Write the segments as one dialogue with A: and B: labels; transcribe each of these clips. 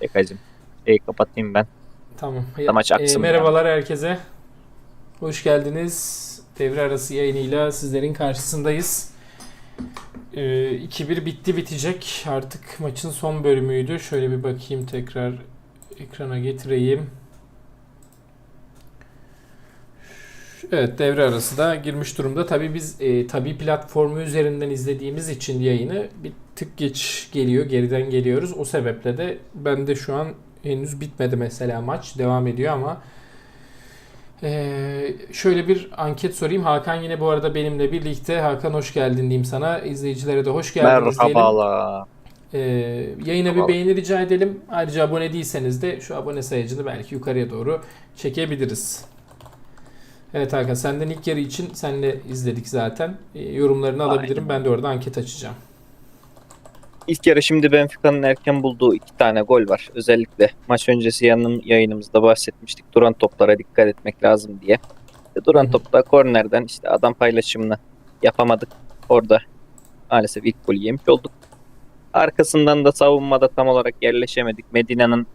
A: Bekacım. Şeyi kapatayım ben.
B: Tamam. Ee,
A: aksın
B: merhabalar herkese. Hoş geldiniz. Devre arası yayınıyla sizlerin karşısındayız. Ee, 2-1 bitti bitecek. Artık maçın son bölümüydü. Şöyle bir bakayım tekrar ekrana getireyim. Evet devre arası da girmiş durumda. Tabii biz e, tabii platformu üzerinden izlediğimiz için yayını bir tık geç geliyor. Geriden geliyoruz. O sebeple de ben de şu an henüz bitmedi mesela maç. Devam ediyor ama ee, şöyle bir anket sorayım. Hakan yine bu arada benimle birlikte. Hakan hoş geldin diyeyim sana. İzleyicilere de hoş geldiniz.
A: Merhabalar.
B: Ee, yayına bir
A: Merhaba.
B: beğeni rica edelim. Ayrıca abone değilseniz de şu abone sayıcını belki yukarıya doğru çekebiliriz. Evet Hakan senden ilk yarı için senle izledik zaten. Ee, yorumlarını alabilirim. Ben de orada anket açacağım.
A: İlk yarı şimdi Benfica'nın erken bulduğu iki tane gol var. Özellikle maç öncesi yanım yayınımızda bahsetmiştik. Duran toplara dikkat etmek lazım diye. İşte Duran topta kornerden işte adam paylaşımını yapamadık. Orada maalesef ilk golü yemiş olduk. Arkasından da savunmada tam olarak yerleşemedik. Medina'nın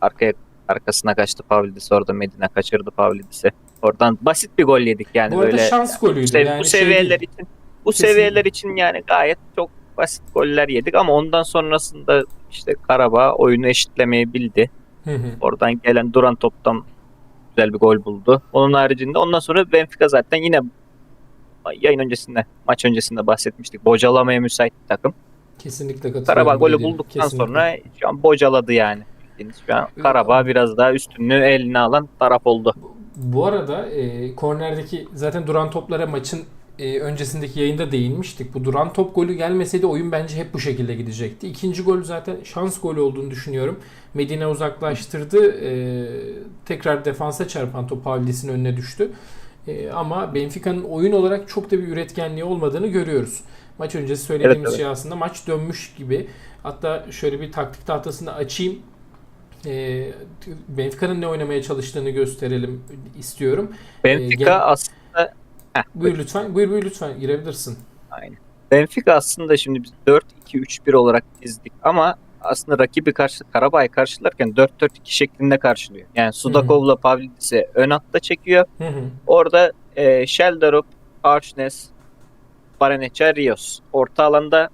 A: arkaya arkasına kaçtı Pavlidis. Orada Medina kaçırdı Pavlidis'i. Oradan basit bir gol yedik yani
B: bu arada
A: böyle.
B: şans golüydü.
A: sev-
B: yani
A: bu
B: şey
A: seviyeler
B: değil.
A: için bu
B: Kesinlikle.
A: seviyeler için yani gayet çok basit goller yedik ama ondan sonrasında işte Karabağ oyunu eşitlemeyi bildi.
B: Hı hı.
A: Oradan gelen duran toptan güzel bir gol buldu. Onun haricinde ondan sonra Benfica zaten yine yayın öncesinde, maç öncesinde bahsetmiştik. Bocalamaya müsait bir takım.
B: Kesinlikle katılıyorum.
A: Karabağ golü bulduktan
B: Kesinlikle.
A: sonra şu an bocaladı yani. Şu an Karabağ biraz daha üstünlüğü eline alan taraf oldu.
B: Bu arada e, kornerdeki zaten duran toplara maçın e, öncesindeki yayında değinmiştik. Bu duran top golü gelmeseydi oyun bence hep bu şekilde gidecekti. İkinci gol zaten şans golü olduğunu düşünüyorum. Medine uzaklaştırdı. E, tekrar defansa çarpan top Pavlis'in önüne düştü. E, ama Benfica'nın oyun olarak çok da bir üretkenliği olmadığını görüyoruz. Maç öncesi söylediğimiz
A: Evet, evet.
B: şey aslında maç dönmüş gibi. Hatta şöyle bir taktik tahtasını açayım. E, Benfica'nın ne oynamaya çalıştığını gösterelim istiyorum.
A: Benfica
B: gel-
A: aslında Heh,
B: Buyur lütfen. Buyur buyur lütfen girebilirsin.
A: Aynen. Benfica aslında şimdi biz 4-2-3-1 olarak dizdik ama aslında rakibi karşı Karabağ'ı karşılarken 4-4-2 şeklinde karşılıyor. Yani Sudakov'la Pavlidis'i ön hatta çekiyor.
B: Hı hı.
A: Orada e, Sheldarup, Arşnes, Bareneça, Rios. Orta alanda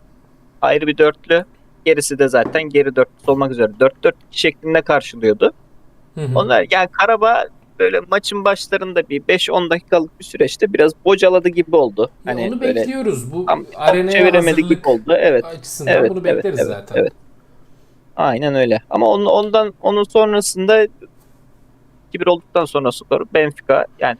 A: ayrı bir dörtlü. Gerisi de zaten geri dörtlüsü olmak üzere 4-4-2 şeklinde karşılıyordu.
B: Hı hı.
A: Onlar yani Karabağ böyle maçın başlarında bir 5-10 dakikalık bir süreçte biraz bocaladı gibi oldu.
B: Ya
A: Hani
B: onu
A: böyle
B: bekliyoruz. Bu
A: tam
B: arenaya
A: çeviremedi gibi oldu. Evet.
B: açısından
A: Evet,
B: bunu
A: evet,
B: bekleriz
A: evet,
B: zaten.
A: evet. Aynen öyle. Ama onun, ondan onun sonrasında 2-1 olduktan sonra skor Benfica yani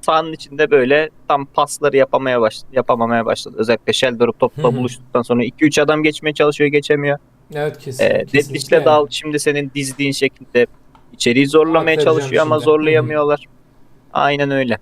A: sahanın içinde böyle tam pasları yapamaya baş, yapamamaya başladı. Özellikle Sheldarup topla buluştuktan sonra 2-3 adam geçmeye çalışıyor, geçemiyor.
B: Evet kesin.
A: Ee,
B: kesinlikle.
A: Dedliç'le dal şimdi senin dizdiğin şekilde içeriği zorlamaya
B: Aktaracağım
A: çalışıyor ama
B: şimdi.
A: zorlayamıyorlar. Aynen öyle.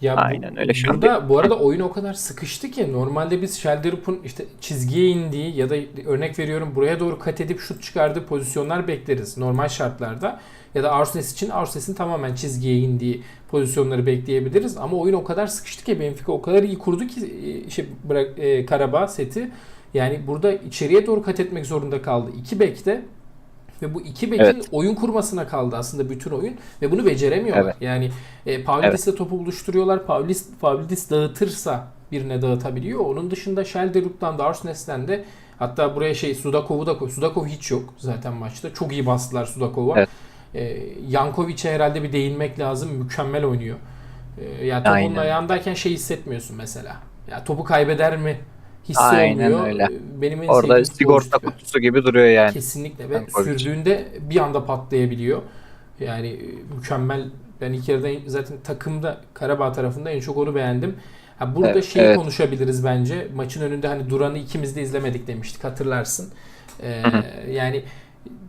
B: Ya bu-
A: Aynen öyle. Şu
B: Burada bu arada oyun o kadar sıkıştı ki normalde biz Shelderup'un işte çizgiye indiği ya da örnek veriyorum buraya doğru kat edip şut çıkardığı pozisyonlar bekleriz normal şartlarda. Ya da Arsenal için Arsenal'in tamamen çizgiye indiği pozisyonları bekleyebiliriz. Ama oyun o kadar sıkıştı ki Benfica o kadar iyi kurdu ki e, şey bırak e, Karabağ seti. Yani burada içeriye doğru kat etmek zorunda kaldı. İki bekte ve bu iki bekin
A: Evet.
B: oyun kurmasına kaldı aslında bütün oyun ve bunu beceremiyorlar.
A: Evet.
B: Yani e, Pavlidis'le topu buluşturuyorlar. Pavlidis, Pavlidis dağıtırsa birine dağıtabiliyor. Onun dışında Shelderup'tan da Arsenal'den de hatta buraya şey Sudakov'u da koy. Sudakov hiç yok zaten maçta. Çok iyi bastılar Sudakov'a.
A: Evet.
B: E, Jankovic'e herhalde bir değinmek lazım. Mükemmel oynuyor. E, yani top onun
A: Aynen.
B: ayağındayken şey hissetmiyorsun mesela. Ya topu kaybeder mi hissi
A: Aynen
B: olmuyor.
A: öyle.
B: Benim en
A: Orada
B: sevdiğim
A: sigorta kutusu gibi duruyor yani.
B: Kesinlikle ve
A: Jankovic.
B: sürdüğünde bir anda patlayabiliyor. Yani e, mükemmel. Ben ilk yarıda zaten takımda Karabağ tarafında en çok onu beğendim. Ha burada
A: Evet,
B: şeyi
A: evet.
B: konuşabiliriz bence. Maçın önünde hani Duran'ı ikimiz de izlemedik demiştik hatırlarsın. Ee, yani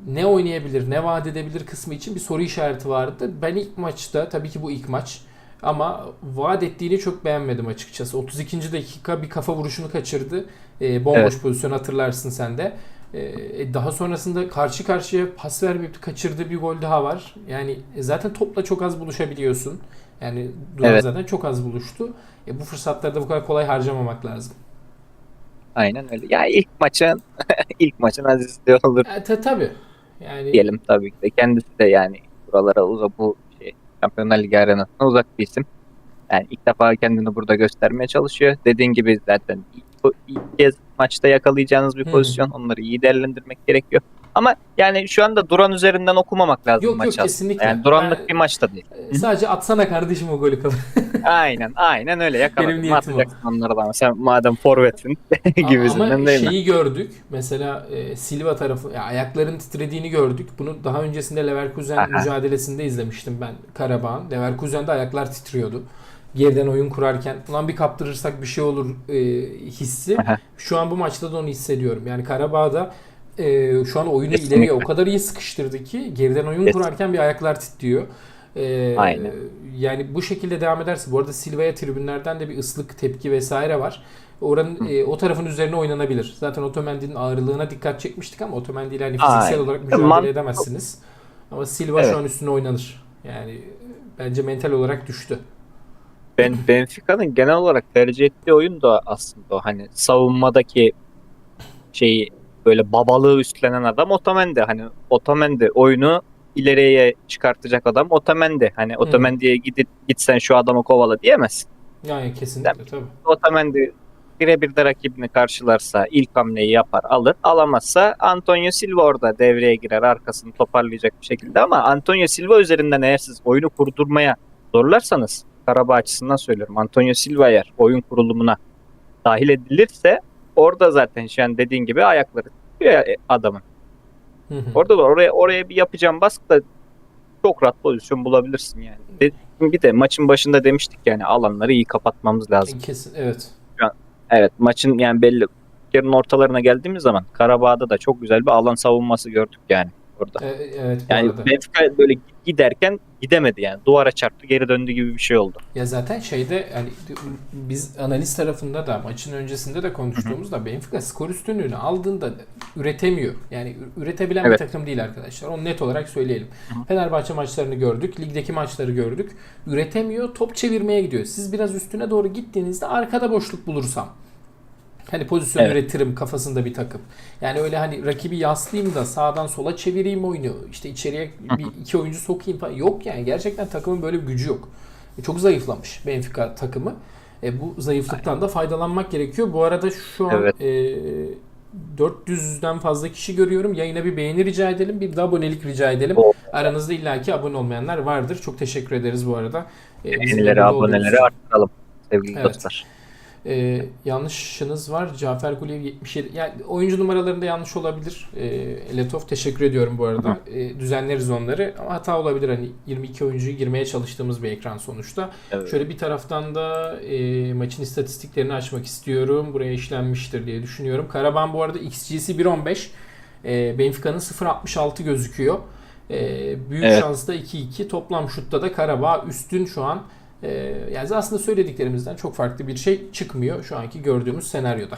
B: ne oynayabilir, ne vaat edebilir kısmı için bir soru işareti vardı. Ben ilk maçta tabii ki bu ilk maç ama vaat ettiğini çok beğenmedim açıkçası. 32. dakika bir kafa vuruşunu kaçırdı. Ee, bomboş
A: Evet.
B: pozisyon hatırlarsın sen de. Ee, daha sonrasında karşı karşıya pas vermeyip kaçırdığı bir gol daha var. Yani e, zaten topla çok az buluşabiliyorsun. Yani Duran
A: Evet.
B: zaten çok az buluştu. E, bu fırsatları da bu kadar kolay harcamamak lazım.
A: Aynen öyle. Ya ilk maçın ilk maçın azizliği olur.
B: E, ta, tabii. Yani
A: diyelim tabii ki de. Kendisi de yani buralara uzak bu Şampiyonlar Ligi arenasına uzak bir isim. Yani ilk defa kendini burada göstermeye çalışıyor. Dediğin gibi zaten ilk, ilk kez maçta yakalayacağınız bir pozisyon. Onları iyi değerlendirmek gerekiyor. Ama yani şu anda Duran üzerinden okumamak lazım
B: Yok, yok,
A: maçı aslında.
B: kesinlikle.
A: Yani Duranlık
B: Ben-
A: bir maçta değil.
B: e, sadece atsana kardeşim o golü kalır.
A: Aynen aynen öyle yakaladım.
B: Benim niyetim.
A: Atacaksın onları da sen madem forvetsin gibisinden
B: Ama
A: değil mi?
B: şeyi gördük. Mesela e, Silva tarafı ya ayakların titrediğini gördük. Bunu daha öncesinde Leverkusen
A: Aha.
B: mücadelesinde izlemiştim ben Karabağ'ın. Leverkusen'de ayaklar titriyordu. Geriden oyun kurarken ulan bir kaptırırsak bir şey olur e, hissi.
A: Aha.
B: Şu an bu maçta da onu hissediyorum. Yani Karabağ'da e, şu an oyunu
A: Kesinlikle.
B: ileriye o kadar iyi sıkıştırdı ki geriden oyun
A: Evet.
B: kurarken bir ayaklar titriyor. E,
A: Aynen.
B: Yani bu şekilde devam ederse bu arada Silva'ya tribünlerden de bir ıslık tepki vesaire var. Oranın e, o tarafın üzerine oynanabilir. Zaten Otomendi'nin ağırlığına dikkat çekmiştik ama Otomendi ile hani fiziksel
A: Aynen.
B: olarak mücadele
A: Man-
B: edemezsiniz. Ama Silva
A: Evet.
B: şu an üstüne oynanır. Yani bence mental olarak düştü.
A: Ben Benfica'nın genel olarak tercih ettiği oyun da aslında hani savunmadaki şeyi böyle babalığı üstlenen adam Otamendi. Hani Otamendi oyunu ileriye çıkartacak adam Otamendi. Hani Otamendi'ye gidip gitsen şu adamı kovala diyemezsin.
B: Yani kesinlikle tabii.
A: Otamendi birebir de rakibini karşılarsa ilk hamleyi yapar alır. Alamazsa Antonio Silva orada devreye girer arkasını toparlayacak bir şekilde ama Antonio Silva üzerinden eğer siz oyunu kurdurmaya zorlarsanız Karabağ açısından söylüyorum. Antonio Silva eğer oyun kurulumuna dahil edilirse orada zaten şu an dediğin gibi ayakları ya adamın.
B: Hı hı.
A: Orada da oraya oraya bir yapacağım baskı da çok rahat pozisyon bulabilirsin yani. De- Bir de maçın başında demiştik yani alanları iyi kapatmamız lazım.
B: Kesin evet.
A: Evet maçın yani belli yarın ortalarına geldiğimiz zaman Karabağ'da da çok güzel bir alan savunması gördük yani orada.
B: E, evet
A: Yani. Benfica böyle giderken gidemedi yani. Duvara çarptı geri döndü gibi bir şey oldu.
B: Ya zaten şeyde hani biz analiz tarafında da maçın öncesinde de konuştuğumuzda Benfica skor üstünlüğünü aldığında üretemiyor. Yani üretebilen
A: Evet.
B: bir takım değil arkadaşlar. Onu net olarak söyleyelim. Fenerbahçe maçlarını gördük, ligdeki maçları gördük. Üretemiyor, top çevirmeye gidiyor. Siz biraz üstüne doğru gittiğinizde arkada boşluk bulursam Hani pozisyon
A: Evet.
B: üretirim kafasında bir takım. Yani öyle hani rakibi yaslayayım da sağdan sola çevireyim oyunu. İşte içeriye bir iki oyuncu sokayım falan. Yok yani gerçekten takımın böyle bir gücü yok. E, Çok zayıflamış Benfica takımı. E, bu zayıflıktan da faydalanmak gerekiyor. Bu arada şu an
A: Evet.
B: e, 400'den fazla kişi görüyorum. Yayına bir beğeni rica edelim. Bir de abonelik rica edelim.
A: O-
B: Aranızda illaki abone olmayanlar vardır. Çok teşekkür ederiz bu arada. E,
A: aboneleri
B: için.
A: arttıralım sevgili
B: Evet.
A: dostlar.
B: Ee, yanlışınız var. Cafer Gulev 77. Yani oyuncu numaralarında yanlış olabilir. Ee, Letov teşekkür ediyorum bu arada. Ee, düzenleriz onları. Ama hata olabilir. Hani 22 oyuncuyu girmeye çalıştığımız bir ekran sonuçta.
A: Evet.
B: Şöyle bir taraftan da e, maçın istatistiklerini açmak istiyorum. Buraya işlenmiştir diye düşünüyorum. Karabağ bu arada XG'si 1.15. E, Benfica'nın 0.66 gözüküyor. E, büyük
A: Evet.
B: şansla 2-2. Toplam şutta da Karabağ üstün şu an. E, yani aslında söylediklerimizden çok farklı bir şey çıkmıyor şu anki gördüğümüz senaryoda.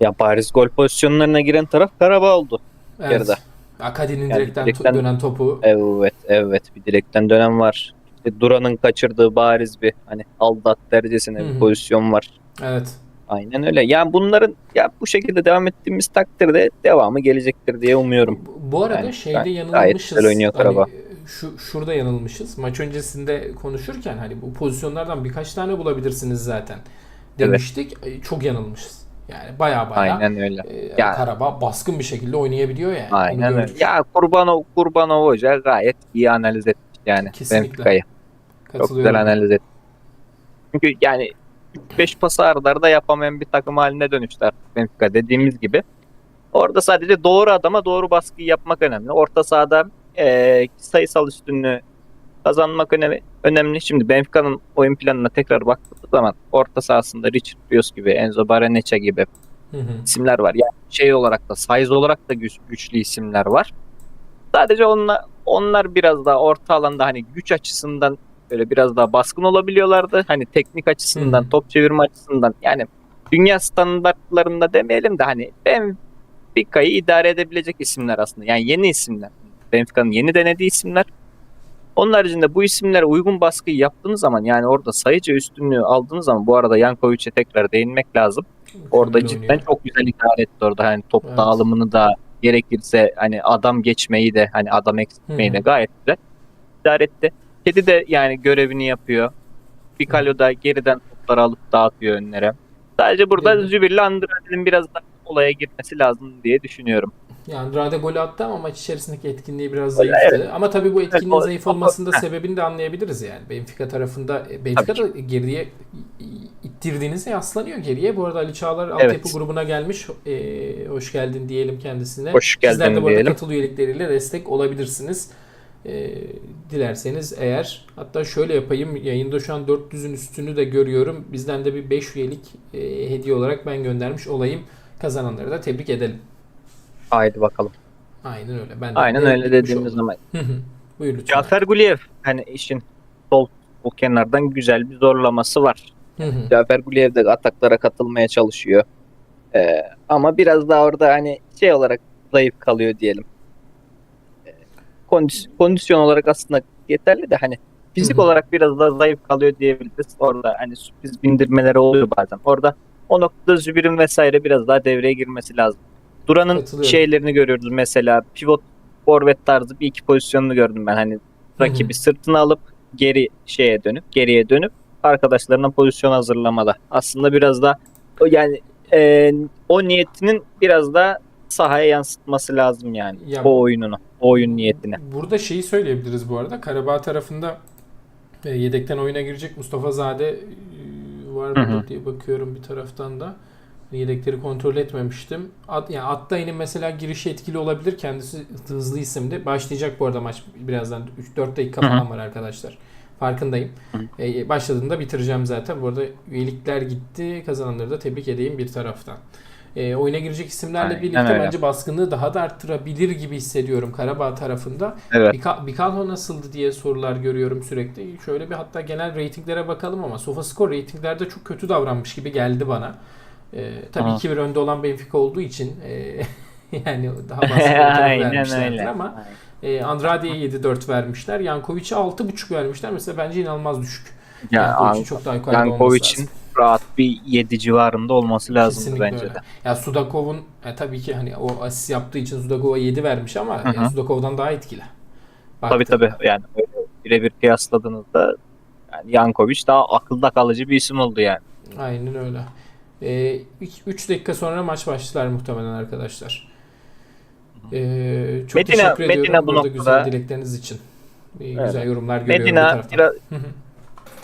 A: Ya Paris gol pozisyonlarına giren taraf Karabağ oldu. Yarıda.
B: Akadi'nin
A: Yani
B: direkten,
A: direkten-
B: dönen topu.
A: Evet evet bir direkten dönem var. İşte Duran'ın kaçırdığı bariz bir hani aldat derecesine
B: Hı
A: bir pozisyon var.
B: Evet.
A: Aynen öyle. Yani bunların ya bu şekilde devam ettiğimiz takdirde devamı gelecektir diye umuyorum.
B: Bu- arada
A: Yani
B: şeyde yanılmışız.
A: gayet güzel oynuyor Karabağ.
B: Hani şu şurada yanılmışız. Maç öncesinde konuşurken hani bu pozisyonlardan birkaç tane bulabilirsiniz zaten demiştik. E, Çok yanılmışız. Yani baya baya
A: Aynen öyle.
B: e,
A: Ya-
B: Karabağ baskın bir şekilde oynayabiliyor yani.
A: Aynen öyle. Ya Kurbanov, Kurbanov Hoca gayet iyi analiz etmiş yani
B: Kesinlikle.
A: Çok güzel analiz etmiş. Çünkü yani 5 pası arda arda yapamayan bir takım haline dönüştü artık Benfica dediğimiz gibi. Orada sadece doğru adama doğru baskıyı yapmak önemli. Orta sahada eee, sayısal üstünlüğü kazanmak önemli. önemli. Şimdi Benfica'nın oyun planına tekrar baktığımız zaman orta sahasında Richard Rios gibi, Enzo Barrenechea gibi
B: Hı hı.
A: isimler var. Yani şey olarak da size olarak da güç- güçlü isimler var. Sadece onlar, onlar biraz daha orta alanda hani güç açısından böyle biraz daha baskın olabiliyorlardı. Hani teknik açısından,
B: Hı.
A: top çevirme açısından yani dünya standartlarında demeyelim de hani Benfica'yı idare edebilecek isimler aslında. Yani yeni isimler. Benfica'nın yeni denediği isimler. Onun haricinde bu isimlere uygun baskıyı yaptığınız zaman yani orada sayıca üstünlüğü aldığınız zaman bu arada Yankovic'e tekrar değinmek lazım. Orada
B: Mükemmel
A: cidden
B: oynuyor.
A: çok güzel idare etti orada. Hani top
B: Evet.
A: dağılımını da gerekirse hani adam geçmeyi de hani adam eksiltmeyi de gayet güzel idare etti. Kedi de yani görevini yapıyor. Piccolo da geriden topları alıp dağıtıyor önlere. Sadece burada. Zübir'le Andrade'nin biraz daha olaya girmesi lazım diye düşünüyorum.
B: Yani Andrade gol attı ama maç içerisindeki etkinliği biraz zayıftı. Ama tabii bu etkinliğin
A: o-
B: zayıf olmasının da sebebini de anlayabiliriz yani. Benfica tarafında e, Benfica da geriye ittirdiğinizde yaslanıyor geriye. Bu arada Ali Çağlar altyapı grubuna gelmiş. Ee, hoş geldin diyelim kendisine.
A: Hoş geldin
B: Sizler de bu arada
A: diyelim.
B: katıl üyelikleriyle destek olabilirsiniz. Ee, dilerseniz eğer hatta şöyle yapayım yayında şu an 400'ün üstünü de görüyorum. Bizden de bir 5 üyelik e, hediye olarak ben göndermiş olayım. Kazananları da tebrik edelim.
A: Haydi bakalım.
B: Aynen öyle. Ben de
A: Aynen
B: de
A: öyle dediğimiz
B: oldum.
A: zaman.
B: Buyur lütfen.
A: Cafer Guliyev hani işin sol o kenardan güzel bir zorlaması var. Cafer Guliyev de ataklara katılmaya çalışıyor. Ee, ama biraz daha orada hani şey olarak zayıf kalıyor diyelim. Ee, kondis- kondisyon olarak aslında yeterli de hani fizik olarak biraz daha zayıf kalıyor diyebiliriz. Orada hani sürpriz bindirmeleri oluyor bazen. Orada o noktada Zübir'in vesaire biraz daha devreye girmesi lazım. Duran'ın şeylerini görüyoruz mesela pivot forvet tarzı bir iki pozisyonunu gördüm ben hani rakibi sırtına alıp geri şeye dönüp geriye dönüp arkadaşlarına pozisyon hazırlamada. Aslında biraz da yani e, o niyetinin biraz da sahaya yansıtması lazım yani.
B: Ya-
A: o oyununu, o oyun niyetini.
B: Burada şeyi söyleyebiliriz bu arada. Karabağ tarafında e, yedekten oyuna girecek Mustafa Zade var mı diye bakıyorum bir taraftan da. Yedekleri kontrol etmemiştim. At, yani Attay'ın mesela girişi etkili olabilir. Kendisi hızlı isimdi. Başlayacak bu arada maç birazdan. 3-4 dakika falan var arkadaşlar. Farkındayım. E, başladığında bitireceğim zaten. Bu arada üyelikler gitti. Kazananları da tebrik edeyim bir taraftan. E, oyuna girecek isimlerle
A: Aynen
B: birlikte
A: öyle.
B: bence baskınlığı daha da arttırabilir gibi hissediyorum Karabağ tarafında.
A: Evet.
B: Bika- nasıldı diye sorular görüyorum sürekli. Şöyle bir hatta genel reytinglere bakalım ama SofaScore reytinglerde çok kötü davranmış gibi geldi bana. Ee, tabii
A: Aha.
B: 2-1 önde olan Benfica olduğu için e, yani daha baskı
A: Aynen
B: vermişlerdir ama e, Andrade'ye 7-4 vermişler. Jankovic'e 6.5 vermişler. Mesela bence inanılmaz düşük.
A: Ya,
B: Jankovic'in çok daha yukarıda lazım.
A: Rahat bir 7 civarında olması lazım
B: Kesinlikle
A: bence
B: öyle.
A: de.
B: Ya Sudakov'un e, tabii ki hani o asist yaptığı için Sudakov'a 7 vermiş ama
A: hı.
B: e, Sudakov'dan daha etkili.
A: Tabii
B: Baktığında.
A: tabii yani öyle birebir kıyasladığınızda yani Jankovic daha akılda kalıcı bir isim oldu yani.
B: Aynen öyle. 3 dakika sonra maç başlar muhtemelen arkadaşlar. Ee, çok
A: Medina-
B: teşekkür ediyorum
A: Medina bu
B: burada
A: noktada-
B: güzel dilekleriniz için. Ee,
A: Evet.
B: Güzel yorumlar görüyorum
A: Medina
B: taraftan.
A: biraz.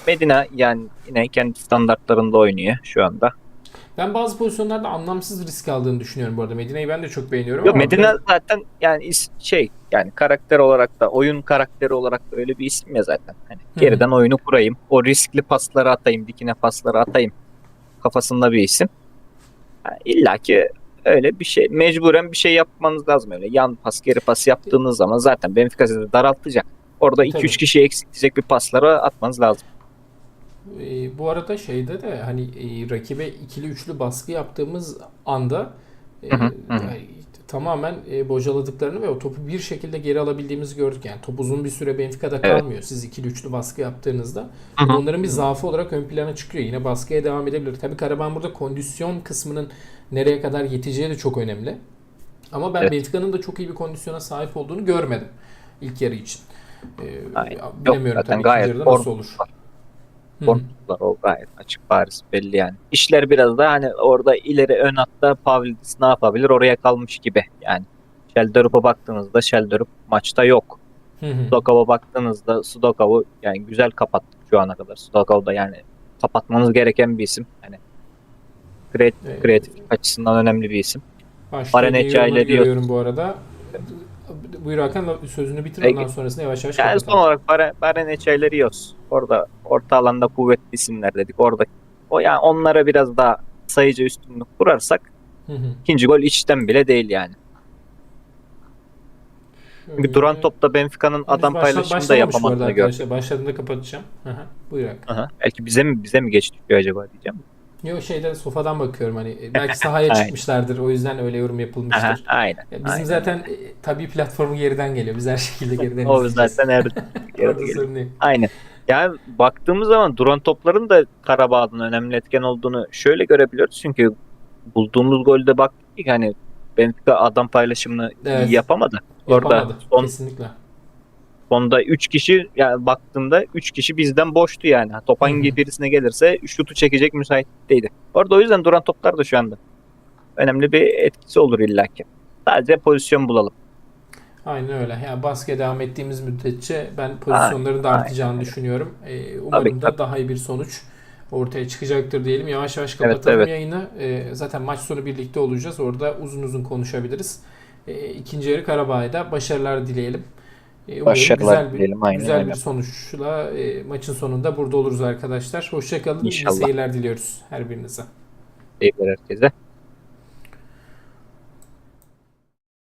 A: Medina yani yine kendi standartlarında oynuyor şu anda.
B: ben bazı pozisyonlarda anlamsız risk aldığını düşünüyorum bu arada. Medina'yı ben de çok beğeniyorum
A: Yok
B: ama
A: Medina
B: biraz-
A: zaten yani şey yani karakter olarak da oyun karakteri olarak da öyle bir isim ya zaten. Hani geriden oyunu kurayım. O riskli pasları atayım, dikine pasları atayım kafasında bir isim. Yani İlla ki öyle bir şey mecburen bir şey yapmanız lazım öyle. Yan pas, geri pas yaptığınız zaman zaten Benfica sizi daraltacak. Orada 2-3
B: Tabii.
A: kişi eksiltecek bir pasları atmanız lazım.
B: Ee, bu arada şeyde de hani e, rakibe ikili üçlü baskı yaptığımız anda e,
A: Hı hı, hı
B: tamamen e, bocaladıklarını ve o topu bir şekilde geri alabildiğimizi gördük. Yani top uzun bir süre Benfica'da
A: Evet.
B: kalmıyor. Siz ikili üçlü baskı yaptığınızda.
A: Hı hı.
B: Onların bir zaafı olarak ön plana çıkıyor. Yine baskıya devam edebilir. Tabii Karaban burada kondisyon kısmının nereye kadar yeteceği de çok önemli. Ama ben
A: Evet.
B: Benfica'nın da çok iyi bir kondisyona sahip olduğunu görmedim ilk yarı için. Ee,
A: Aynen.
B: bilemiyorum
A: Yok, zaten
B: tabii
A: gayet
B: yarıda nasıl olur.
A: var. Korktular o gayet açık bariz belli yani. İşler biraz da hani orada ileri ön hatta Pavlidis ne yapabilir oraya kalmış gibi yani. Shelderup'a baktığınızda Shelderup maçta yok. Sudokov'a baktığınızda Sudokov'u yani güzel kapattık şu ana kadar. Sudokov da yani kapatmanız gereken bir isim. Hani kreat-
B: Evet.
A: kreatiflik açısından önemli bir isim. Çayları
B: yorumları
A: yok.
B: görüyorum bu arada. Buyur Hakan sözünü bitir
A: Peki.
B: ondan sonrasında yavaş yavaş
A: Yani son
B: kapatalım.
A: olarak Bare- Barene Çayları Orada orta alanda kuvvetli isimler dedik. Orada o yani onlara biraz daha sayıcı üstünlük kurarsak
B: Hı hı.
A: ikinci gol içten bile değil yani. Çünkü
B: Şöyle-
A: duran topta Benfica'nın adam
B: başla-
A: paylaşımını da yapamadığını gördüm.
B: Başladığında kapatacağım. Hı. Buyur Hakan.
A: Aha. Belki bize mi bize mi geç düşüyor acaba diyeceğim.
B: Yok şeyden sofadan bakıyorum hani belki sahaya çıkmışlardır o yüzden öyle yorum
A: Aha,
B: yapılmıştır.
A: aynen.
B: Ya bizim
A: aynen.
B: zaten e, tabii platformu geriden geliyor. Biz her şekilde geriden
A: o zaten her
B: sorun yok.
A: Aynen. Yani baktığımız zaman duran topların da Karabağ'ın önemli etken olduğunu şöyle görebiliyoruz. Çünkü bulduğumuz golde baktık ki hani Benfica adam paylaşımını
B: Evet.
A: iyi yapamadı. Orada
B: Yapamadı.
A: son
B: Kesinlikle.
A: Sonda 3 kişi yani baktığımda 3 kişi bizden boştu yani. Top hangi birisine gelirse şutu çekecek müsaitteydi. Orada o yüzden duran toplar da şu anda önemli bir etkisi olur illaki. Sadece pozisyon bulalım.
B: Aynen öyle. Yani baskıya devam ettiğimiz müddetçe ben pozisyonların da
A: Aynen,
B: artacağını düşünüyorum. Ee, umarım
A: Tabii,
B: da
A: tabii.
B: daha iyi bir sonuç ortaya çıkacaktır diyelim. Yavaş yavaş kapatalım
A: evet.
B: yayını. Ee, zaten maç sonu birlikte olacağız. Orada uzun uzun konuşabiliriz. Ee, ikinci yarı Karabağ'da başarılar dileyelim. Umarım
A: Başarılar
B: güzel bir,
A: dileyelim, aynen
B: güzel
A: öyle.
B: bir sonuçla e, maçın sonunda burada oluruz arkadaşlar. Hoşçakalın. İyi seyirler diliyoruz her birinize.
A: Teşekkürler herkese.